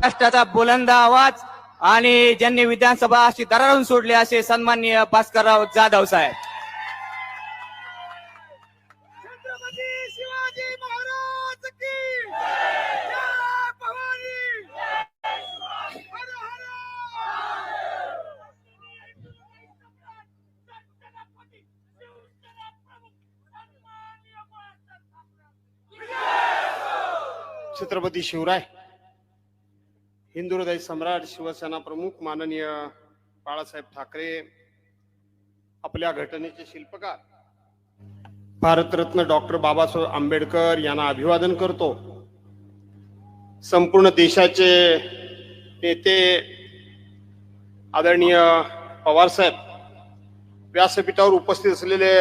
महाराष्ट्राचा बुलंद आवाज आणि ज्यांनी विधानसभा अशी दरारून सोडली असे सन्माननीय भास्करराव जाधव साहेब छत्रपती छत्रपती शिवराय हिंदू हृदय सम्राट शिवसेना प्रमुख माननीय बाळासाहेब ठाकरे आपल्या घटनेचे शिल्पकार. भारतरत्न डॉक्टर बाबासाहेब आंबेडकर यांना अभिवादन करतो. संपूर्ण देशाचे नेते आदरणीय पवारसाहेब व्यासपीठावर उपस्थित असलेले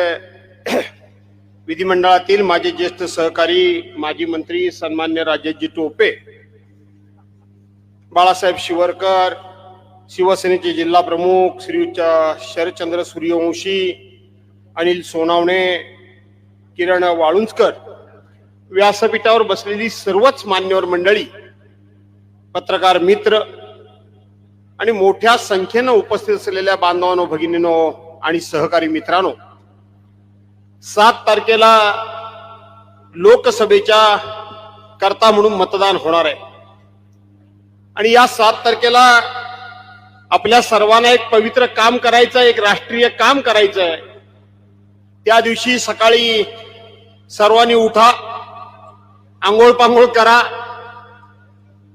विधिमंडळातील माझे ज्येष्ठ सहकारी माजी मंत्री सन्मान्य राजेशजी टोपे बाळासाहेब शिवरकर शिवसेनेचे जिल्हा प्रमुख श्री शरदचंद्र सूर्यवंशी अनिल सोनावणे किरण वाळुंजकर. व्यासपीठावर बसलेली सर्वच मान्यवर मंडळी पत्रकार मित्र आणि मोठ्या संख्येनं उपस्थित असलेल्या बांधवांनो भगिनीनो आणि सहकारी मित्रांनो सात तारखेला लोकसभेच्या करता म्हणून मतदान होणार आहे. आणि या सात तारखेला आपल्या सर्वांना एक पवित्र काम करायचं एक राष्ट्रीय काम करायचं आहे त्या दिवशी सकाळी सर्वांनी उठा आंघोळ पांघोळ करा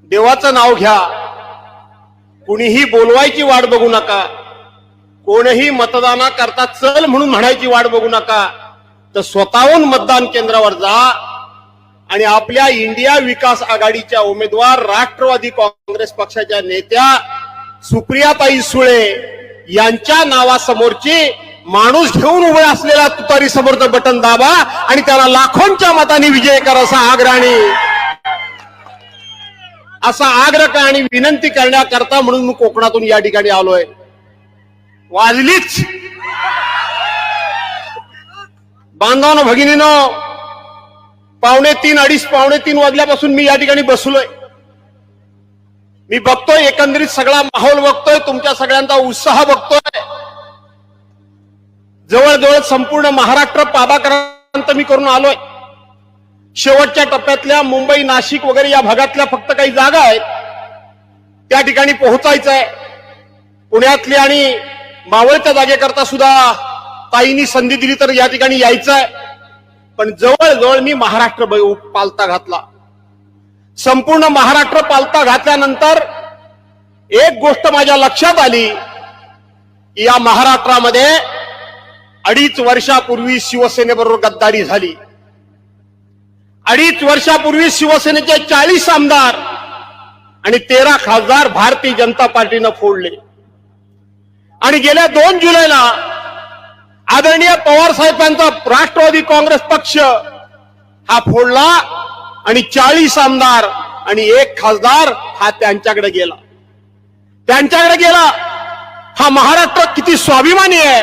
देवाचं नाव घ्या. कुणीही बोलवायची वाट बघू नका. कोणही मतदाना करता चल म्हणून म्हणायची वाट बघू नका. तर स्वतःहून मतदान केंद्रावर जा. आणि आपल्या इंडिया विकास आघाडीच्या उमेदवार राष्ट्रवादी काँग्रेस पक्षाच्या नेत्या सुप्रियाताई सुळे यांच्या नावासमोरची माणूस घेऊन उभे असलेला तुतारी समोरचं बटन दाबा आणि त्याला लाखोंच्या मताने विजय करा असा आग्रहाने. असा आग्रह आणि विनंती करण्याकरता म्हणून मी कोकणातून या ठिकाणी आलोय. वाजलीच. बांधवानो भगिनीनो पावणे तीन अडीच पावणे तीन वाजल्यापासून मी या ठिकाणी बसलोय. मी बघतोय एकंदरीत सगळा माहोल बघतोय तुमच्या सगळ्यांचा उत्साह बघतोय. जवळजवळ संपूर्ण महाराष्ट्र पादाक्रांत मी करून आलोय. शेवटच्या टप्प्यातल्या मुंबई नाशिक वगैरे या भागातल्या फक्त काही जागा आहेत. त्या ठिकाणी पोहोचायचं आहे पुण्यातली आणि मावळच्या जागेकरता सुद्धा ताईंनी संधी दिली तर या ठिकाणी यायचं आहे पण जवळजवळ मी महाराष्ट्र पालता घातला. संपूर्ण महाराष्ट्र पालता घातल्यानंतर एक गोष्ट माझ्या लक्षात आली. या महाराष्ट्रामध्ये अडीच वर्षापूर्वी शिवसेनेबरोबर गद्दारी झाली. अडीच वर्षापूर्वी शिवसेनेचे चाळीस आमदार आणि तेरा खासदार भारतीय जनता पार्टीनं फोडले. आणि गेल्या दोन जुलैला आदरणीय पवार साहेबांचा राष्ट्रवादी काँग्रेस पक्ष हा फोडला आणि चाळीस आमदार आणि एक खासदार हा त्यांच्याकडे गेला. त्यांच्याकडे गेला. हा महाराष्ट्र किती स्वाभिमानी आहे.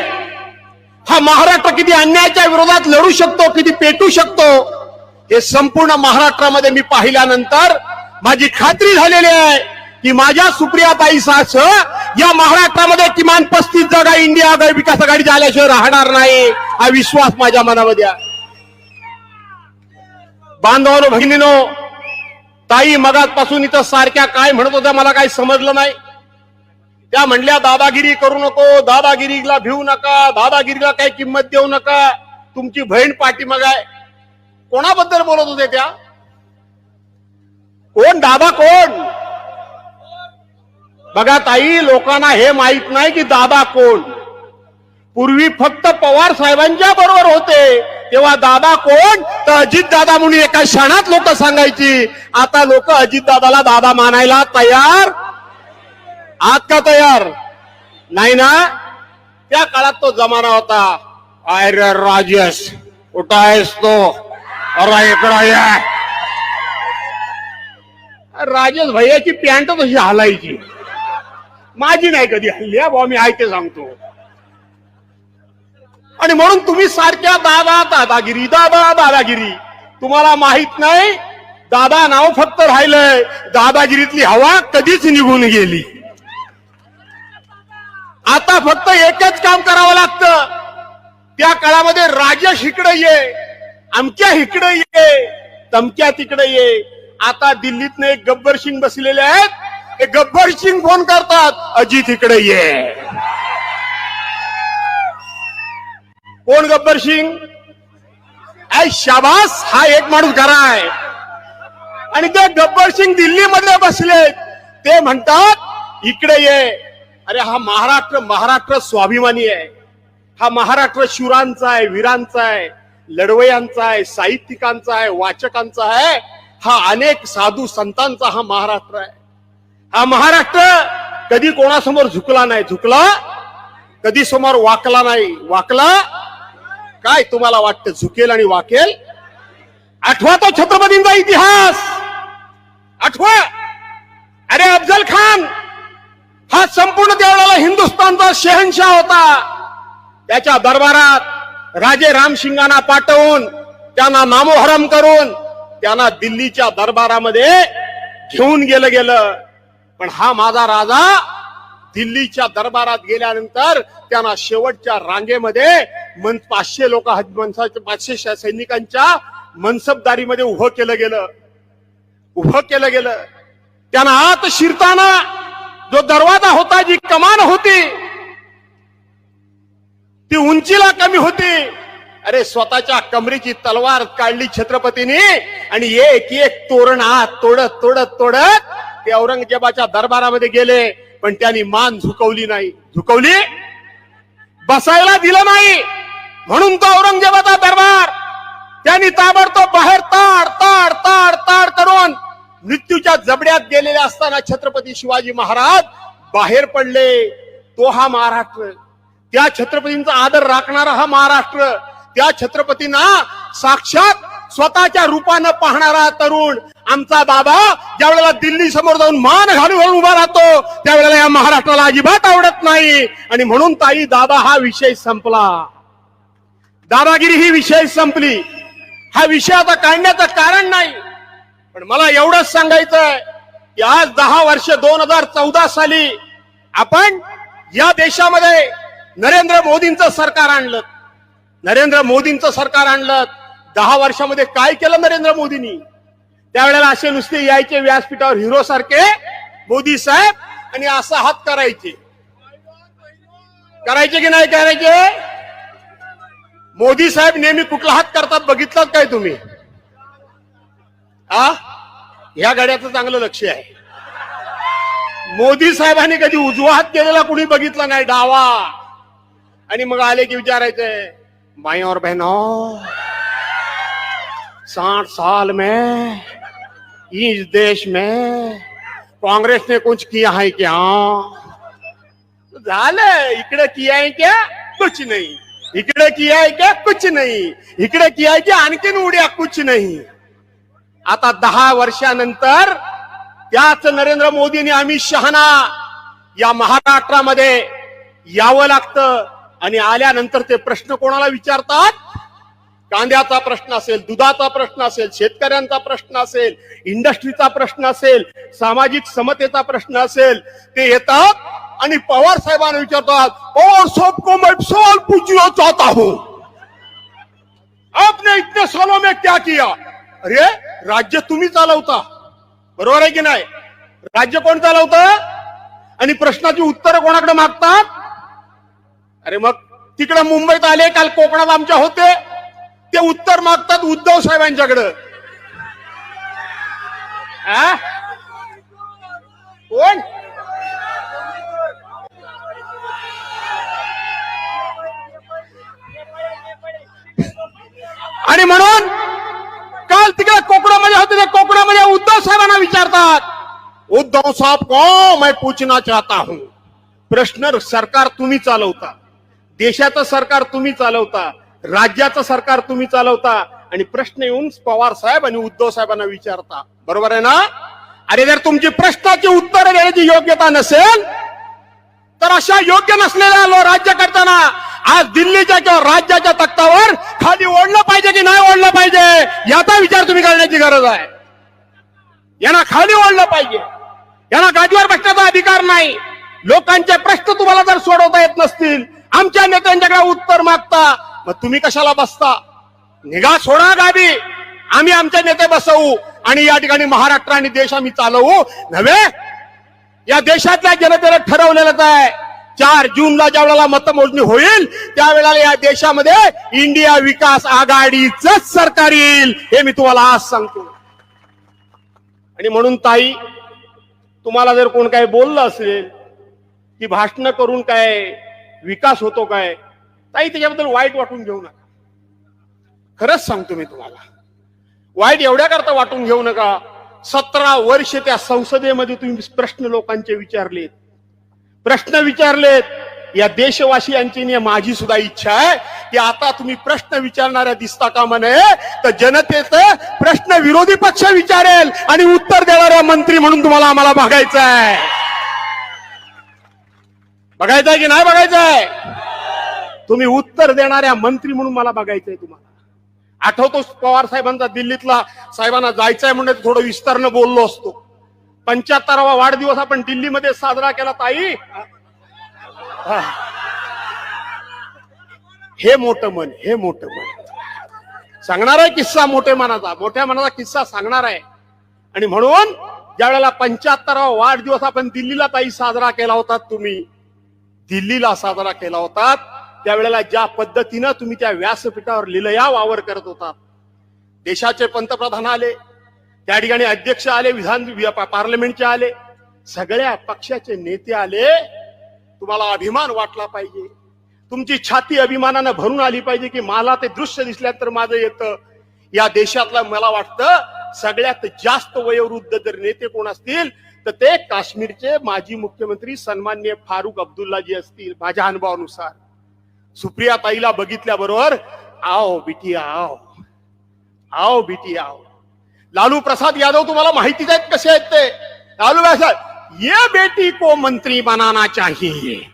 हा महाराष्ट्र किती अन्यायाच्या विरोधात लढू शकतो किती पेटू शकतो हे संपूर्ण महाराष्ट्रामध्ये मी पाहिल्यानंतर माझी खात्री झालेली आहे की माझ्या सुप्रियाताई सास या महाराष्ट्र इंडिया आघाडी विकास आघाडी झाल्याशिवाय राहणार नाही. हा विश्वास माझ्या मनामध्ये आहे. बांधवानो भगिनीनो ताई मगातपासून इथं सारख्या काय म्हणत होत्या मला काही समजलं नाही. त्या म्हणल्या दादागिरी करू नको दादागिरीला भिवू नका दादागिरीला काही किंमत देऊ नका तुमची बहीण पाठीमाग आहे. कोणाबद्दल बोलत होते त्या? कोण? दादा कोण? बघा ताई लोकांना हे माहीत नाही की दादा कोण. पूर्वी फक्त पवार साहेबांच्या बरोबर होते. तेव्हा दादा कोण? तर अजित दादा म्हणून एका क्षणात लोक सांगायची आता लोक अजित दादाला दादा मानायला तयार? आहात का तयार? नाही ना? त्या काळात तो जमाना होता. अरे राजेश कुठं आहेस तो? अरे इकडं राजेश भैयाची पॅन्ट तशी हालायची. माझी नाही कधी हल्ली हा भाऊ मी आहे सांगतो. आणि म्हणून तुम्ही सारख्या दादा दादागिरी दादा दादागिरी. तुम्हाला माहीत नाही दादा नाव फक्त राहिलंय. दादागिरीतली हवा कधीच निघून गेली. आता फक्त एकच काम करावं लागतं. त्या काळामध्ये राजेश इकडे ये आमच्या इकडे ये तमक्या तिकडे ये. आता दिल्लीतनं एक गब्बर सिंग बसलेले आहेत. ते गब्बर सिंग फोन करतात अजित इकडे ये. कोण गब्बर सिंग? ऐ शाबास! हा एक माणूस खरा आहे. आणि ते गब्बर सिंग दिल्लीमध्ये बसले. ते म्हणतात इकडे ये. अरे हा महाराष्ट्र महाराष्ट्र स्वाभिमानी आहे. हा महाराष्ट्र शिवरांचा आहे वीरांचा आहे लढवयांचा आहे साहित्यिकांचा आहे वाचकांचा आहे. हा अनेक साधू संतांचा हा महाराष्ट्र आहे. हा महाराष्ट्र कधी कोणासमोर झुकला नाही. झुकला? कधी समोर वाकला नाही. वाकला? काय तुम्हाला वाटतं झुकेल आणि वाकेल? आठवा तो छत्रपतींचा इतिहास. आठवा. अरे अफजल खान हा संपूर्ण त्यावेळेला हिंदुस्थानचा शहनशाह होता. त्याच्या दरबारात राजे रामसिंगांना पाठवून त्यांना नामोहरम करून त्यांना दिल्लीच्या दरबारामध्ये घेऊन गेलं गेलं. पण हा माझा राजा दिल्लीच्या दरबारात गेल्यानंतर त्यांना शेवटच्या रांगेमध्ये मन पाचशे लोक मनसाच्या पाचशे सैनिकांच्या मनसबदारीमध्ये उभं केलं गेलं. उभं केलं गेलं. त्यांना आत शिरताना जो दरवाजा होता जी कमान होती ती उंचीला कमी होती. अरे स्वतःच्या कमरेची तलवार काढली छत्रपतीने आणि एक एक तोरण आत तोडत तोडत तोडत ते औरंगजेबाच्या दरबारामध्ये गेले. पण त्यांनी मान झुकवली नाही. झुकवली? बसायला दिलं नाही. म्हणून तो औरंगजेबाचा दरबार. त्यांनी ताबडतोब बाहेर ताड ताड ताड ताड करून मृत्यूच्या जबड्यात गेलेले असताना छत्रपती शिवाजी महाराज बाहेर पडले. तो हा महाराष्ट्र. त्या छत्रपतींचा आदर राखणारा हा महाराष्ट्र. त्या छत्रपतींना साक्षात स्वतःच्या रूपानं पाहणारा तरुण आमचा बाबा ज्या वेळेला दिल्ली समोर जाऊन मान घालून घालून उभा राहतो त्यावेळेला या महाराष्ट्राला अजिबात आवडत नाही. आणि म्हणून ताई दादा हा विषय संपला. दादागिरी ही विषय संपली. हा विषय आता काढण्याचं कारण नाही. पण मला एवढंच सांगायचं की आज दहा वर्ष दोन हजार चौदा साली आपण या देशामध्ये नरेंद्र मोदींचं सरकार आणलं. नरेंद्र मोदींचं सरकार आणलं. दहा वर्षामध्ये काय केलं नरेंद्र मोदींनी? त्यावेळेला असे नुसते यायचे व्यासपीठावर हिरो सारखे मोदी साहेब आणि असा हात करायचे. करायचे की नाही करायचे? मोदी साहेब नेहमी कुठला हात करतात बघितलात काय तुम्ही? आ? ह्या गाड्याचं चांगलं लक्ष आहे. मोदी साहेबांनी कधी उजवा हात केलेला कुणी बघितला नाही डावा. आणि मग आले की विचारायचे माई और बहनों साठ साल में इस देश में कांग्रेस ने कुछ किया है क्या? झालं इकडे किया है क्या? कुछ नहीं। इकडे किया है क्या? कुछ नहीं। इकडे किया है क्या? आणखीन उड्या कुछ नहीं। आता दहा वर्षानंतर त्याच नरेंद्र मोदींनी अमित शहाना या महाराष्ट्रामध्ये यावं लागतं. आणि आल्यानंतर ते प्रश्न कोणाला विचारतात? कांद्याचा प्रश्न असेल दुधाचा प्रश्न असेल शेतकऱ्यांचा प्रश्न असेल इंडस्ट्रीचा प्रश्न असेल सामाजिक समतेचा प्रश्न असेल ते येतात आणि पवार साहेबांना विचारतात और सबको मैं सवाल पूछना चाहता हूं. आपने इतने सालों में क्या किया? अरे राज्य तुम्ही चालवता. बरोबर आहे की नाही? राज्य कोण चालवतं? आणि प्रश्नाची उत्तरं कोणाकडे मागतात? अरे मग तिकडे मुंबईत आले काल कोकणात आमच्या होते. ते उत्तर मागतात उद्धव साहेबांच्याकडं. कोण? आणि म्हणून काल तिकडे कोकणामध्ये होते ते कोकणामध्ये उद्धव साहेबांना विचारतात उद्धव साहेब को मैं पूछना चाहता हूं? प्रश्न सरकार तुम्ही चालवता. देशाचं सरकार तुम्ही चालवता. राज्याचं सरकार तुम्ही चालवता आणि प्रश्न येऊन पवार साहेब आणि उद्धव साहेबांना विचारता. बरोबर आहे ना? अरे जर तुमची प्रश्नाची उत्तर देण्याची योग्यता नसेल तर अशा योग्य नसलेल्या लो- राज्य करताना आज दिल्लीच्या किंवा राज्याच्या तख्तावर खाली ओढलं पाहिजे की नाही ओढलं पाहिजे याचा विचार तुम्ही करण्याची गरज आहे. यांना खाली ओढलं पाहिजे. यांना गादीवर बसण्याचा अधिकार नाही. लोकांचे प्रश्न तुम्हाला जर सोडवता येत नसतील आमच्या नेत्यांच्याकडे उत्तर मागता मग तुम्ही कशाला बसता? निघा सोडा गादी आम्ही आमचे नेते बसवू आणि या ठिकाणी महाराष्ट्र आणि देश आम्ही चालवू. नव्हे? या देशातल्या जनतेला ठरवलेलंच आहे. चार जूनला ज्या वेळेला मतमोजणी होईल त्यावेळेला या देशामध्ये इंडिया विकास आघाडीच सरकार येईल हे मी तुम्हाला आज सांगतो. आणि म्हणून ताई तुम्हाला जर कोण काय बोललं असेल की भाषण करून काय विकास होतो काय ताई त्याच्याबद्दल वाईट वाटून घेऊ नका. खरंच सांगतो मी तुम्हाला. वाईट एवढ्या करता वाटून घेऊ नका. सतरा वर्ष त्या संसदेमध्ये तुम्ही प्रश्न लोकांचे विचारलेत. प्रश्न विचारलेत. या देशवासियांची माझी सुद्धा इच्छा आहे की आता तुम्ही प्रश्न विचारणाऱ्या दिसता का म्हणे? तर जनतेचं प्रश्न विरोधी पक्ष विचारेल आणि उत्तर देणाऱ्या मंत्री म्हणून तुम्हाला आम्हाला बघायचं आहे बघायचं आहे की नाही बघायचं आहे तुम्ही उत्तर देणाऱ्या मंत्री म्हणून मला बघायचंय तुम्हाला. आठवतोच पवार साहेबांचा दिल्लीतला? साहेबांना जायचंय म्हणून थोडं विस्तारनं बोललो असतो. पंच्याहत्तरावा वाढदिवस आपण दिल्लीमध्ये साजरा केला ताई. हे. मोठं मन हे मोठं मन. सांगणार आहे किस्सा मोठ्या मनाचा. मोठ्या मनाचा किस्सा सांगणार आहे. आणि म्हणून ज्या वेळेला पंच्याहत्तरावा वाढदिवस आपण दिल्लीला ताई साजरा केला होता तुम्ही दिल्लीला साजरा केला होता त्यावेळेला ज्या पद्धतीनं तुम्ही त्या व्यासपीठावर लिलया वावर करत होता देशाचे पंतप्रधान आले त्या ठिकाणी अध्यक्ष आले विधान पार्लमेंटचे आले सगळ्या पक्षाचे नेते आले तुम्हाला अभिमान वाटला पाहिजे. तुमची छाती अभिमानानं भरून आली पाहिजे की मला ते दृश्य दिसल्यानंतर माझं येतं. या देशातला मला वाटतं सगळ्यात जास्त वयोवृद्ध जर नेते कोण असतील तर ते काश्मीरचे माजी मुख्यमंत्री सन्मान्य फारुख अब्दुल्लाजी असतील माझ्या अनुभवानुसार. सुप्रिया ताईला बघितल्याबरोबर आओ बिटी आओ आओ बिटी आओ. लालू प्रसाद यादव तुम्हाला माहितीच आहेत कसे आहेत ते? लालू प्रसाद ये बेटी को मंत्री बनाना चाहिए.